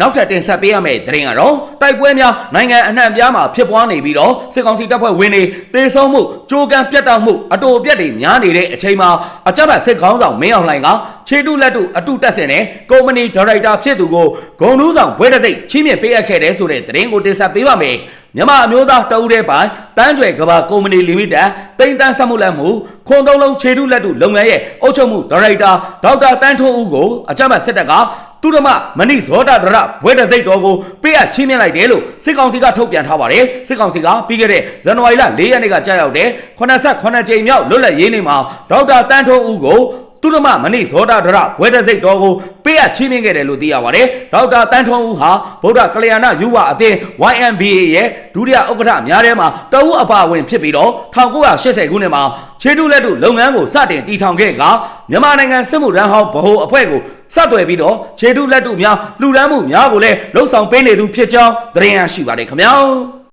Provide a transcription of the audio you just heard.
နောက်ထပ်တင်ဆက်ပေးရမယ့်သတင်းကတော့တိုက်ပွဲများနိုင်ငံအနှံ့အပြားမှာဖြစ်ပွားနေပြီးတော့စစ်ကောင်စီတပ်ဖွဲ့ဝင်တွေတေဆုံးမှုကြိုးကမ်းပြတ်တောက်မှုအတူအပြက်တွေများနေတဲ့အချိန်မှာအကြမ်းဖက်စစ်ခေါင်းဆောင်မင်းအောင်လှိုင်ကခြေတုလက်တုအတုတက်စင်တဲ့ကုမ္ပဏီဒါရိုက်တာဖြစ်သူကိုဂုံတူးဆောင်ဘွဲတစ်စိတ်ချီးမြှင့်ပေးအပ်ခဲ့တဲ့ဆိုတဲ့သတင်းကိုတင်ဆက်ပေးပါမယ် မြန်မာအမျိုးသားတအူးတဲ့ပိုင်တန်းကြွယ်ကဘာကုမ္ပဏီလီမိတက်တိမ့်တန်းဆက်မှုလက်မှုခွန်သုံးလုံးခြေတုလက်တုလုပ်ငန်းရဲ့အုပ်ချုပ်မှုဒါရိုက်တာဒေါက်တာတန်းထွန်းဦးကိုအကြမ်းဖက်စစ်တပ်ကသူရမမဏိဇောတာဒရဘွဲတစိတ်တော်ကိုပေးအပ်ချင်းမြင့်လိုက်တယ်လို့စစ်ကောင်စီကထုတ်ပြန်ထားပါတယ်စစ်ကောင်စီကပြီးခဲ့တဲ့ဇန်နဝါရီလ၄ရက်နေ့ကကြာရောက်တဲ့89ကြိမ်မြောက်လွတ်လပ်ရေးနေ့မှာဒေါက်တာတန်းထွန်းဦးကို သူရမမဏိဇောတာဒရဘွဲတစိတ်တော်ကိုပေးအပ်ချင်းမြင့်ခဲ့တယ်လို့သိရပါတယ်ဒေါက်တာတန်းထွန်းဦးဟာဗုဒ္ဓကလျာဏယူဝအသင်း YMBA ရဲ့ဒုတိယဥက္ကဋ္ဌများထဲမှာတအုပ်အပါအဝင်ဖြစ်ပြီးတော့1980ခုနှစ်မှာခြေတုလက်တုလုပ်ငန်းကိုစတင်တည်ထောင်ခဲ့ကမြန်မာနိုင်ငံစစ်မှုထမ်းဟောင်းဗဟိုအဖွဲ့ကိုစတွယ်ပြီးတော့ခြေတုလက်တုများလူရမ်းမှုများကိုလည်းလှုပ်ဆောင်ပေးနေသူဖြစ်ကြောင်းသတင်းရရှိပါတယ်ခင်ဗျာ